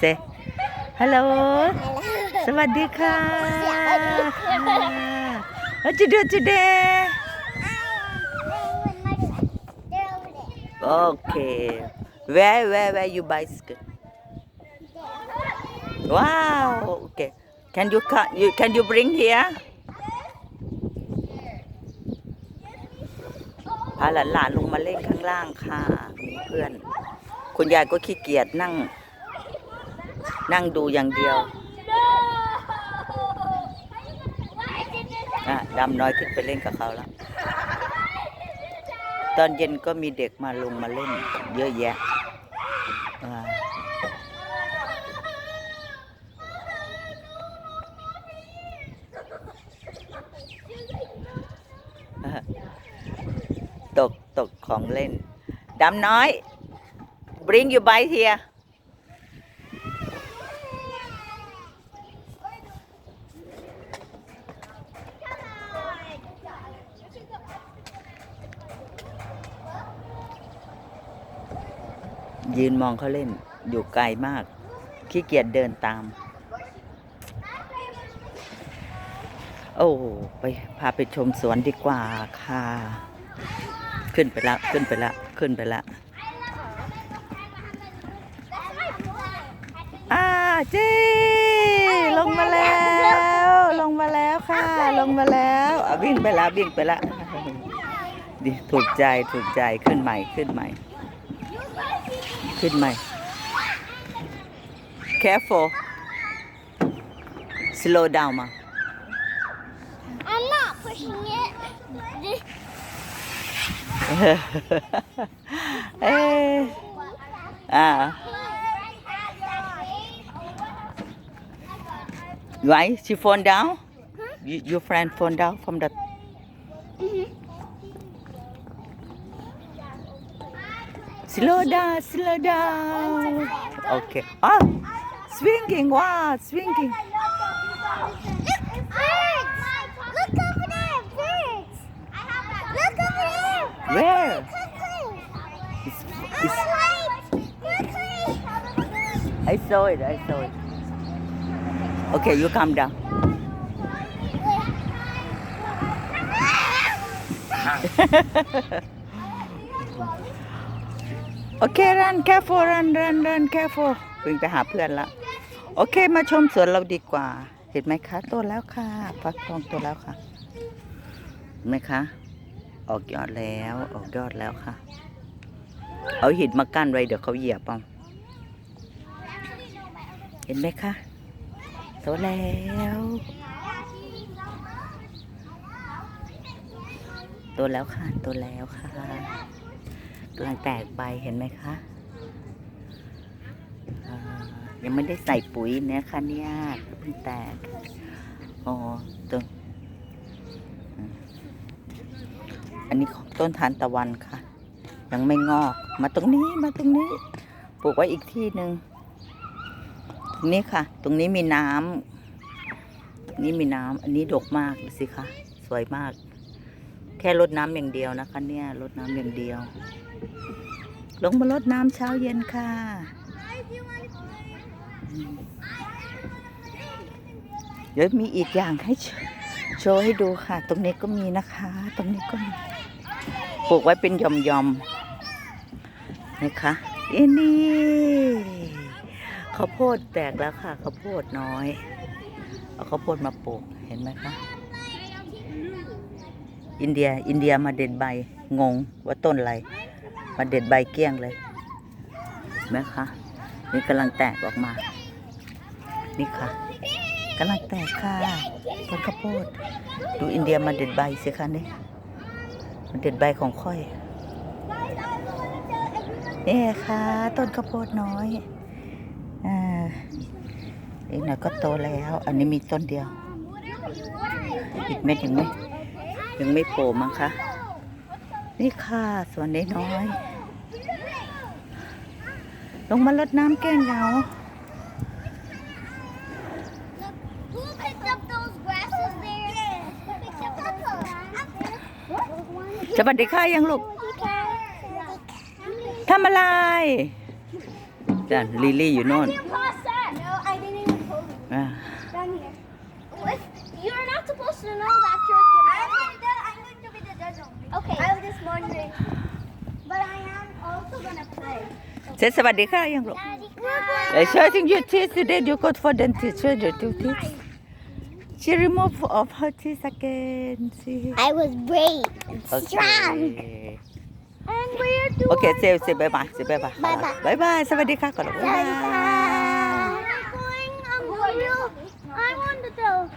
เซฮัลโหล สวัสดีค่ะ What you do today Okay Where where where you bicycle Wow Okay Can you cut you can you bring here พาหลานๆลงมาเล่นข้างล่างค่ะมีเพื่อน คุณยายก็ขี้เกียจนั่ง นั่งดูอย่างเดียวดำน้อยขึ้นไปเล่นกับเขาแล้ว ตอนเย็นก็มีเด็กมาลงมาเล่น เยอะแยะตกตกของเล่น ดำน้อย bring your bike here ยืนมองเขาเล่น อยู่ไกลมาก ขี้เกียจเดินตาม โอ้ไปพาไปชมสวนดีกว่าค่ะ ขึ้นไปละขึ้นไปละขึ้นไปละอ่าเจ้ลงมาแล้ว ลงมาแล้วค่ะ ลงมาแล้ววิ่งไปละวิ่งไปละดีถูกใจถูกใจขึ้นใหม่ขึ้นใหม่ ขึ้นใหม่ careful slow down มา I'm not pushing it. เอ๊ะอ่า why she fall down you, your friend fall down from the Slow down slow down okay oh swinging wow swinging Birds! Look over there, birds! Look over there! where it's, it's, the right! Quickly! I saw it I saw it okay you calm down โอเค run careful run run run careful วิ่งไปหาเพื่อนละโอเคมาชมสวนเราดีกว่า เห็นไหมคะโตแล้วค่ะฟักทองโตแล้วค่ะเห็นไหมคะ ออกยอดแล้วออกยอดแล้วค่ะ เอาหินมากั้นไว้เดี๋ยวเขาเหยียบเอาเห็นไหมคะโตแล้วโตแล้วค่ะโตแล้วค่ะ กำลังแตกใบเห็นไหมคะยังไม่ได้ใส่ปุ๋ยเนี่ยค่ะเนี่ยเพิ่งแตกอ๋อตัวอืมอันนี้ของต้นทานตะวันค่ะ ยังไม่งอก มาตรงนี้มาตรงนี้ ปลูกไว้อีกที่หนึ่งตรงนี้ค่ะ ตรงนี้มีน้ำตรงนี้มีน้ำอันนี้ดกมากดูสิคะสวยมาก ค่รดน้ำอย่างเดียวนะคะเนี่ยรดน้ำอย่างเดียว ลงมารดน้ำเช้าเย็นค่ะ เดี๋ยวมีอีกอย่างให้โชว์ให้ดูค่ะ ตรงนี้ก็มีนะคะ ตรงนี้ก็มีปลูกไว้เป็นหย่อมนะคะอันนี้ข้าวโพดแตกแล้วค่ะข้าวโพดน้อย เอาข้าวโพดมาปลูกเห็นไหมคะ อินเดีย อินเดียมาเด็ดใบ งงว่าต้นอะไร มาเด็ดใบเกลี้ยงเลยไหมคะนี่กำลังแตกออกมา นี่ค่ะกำลังแตกค่ะต้นข้าวโพด ดูอินเดียมาเด็ดใบสิคะนี่มาเด็ดใบของค่อยนี่ค่ะ ต้นข้าวโพดน้อยอ่าอีกหน่อยก็โตแล้ว อันนี้มีต้นเดียว อีกเม็ดยังไหม ยังไม่โผล่มั้งคะ นี่ค่ะส่วนน้อย ลงมาลดน้ำแก้งเหงาะบัสดีค่ะยังลูกทำอะไรจ้ะลิลี่อยู่โน่นอ่า You're not supposed to know. Say sabadi ka yung look. So I think your teeth today you got for dentist. Show your two teeth. She removed of her teeth again. See. I was brave and okay. strong. And where do Okay, I say say bye bye. Say bye bye. Bye bye. Bye bye. Sabadi ka kalau. Bye bye. I'm going. I'm going. I'm on the dog.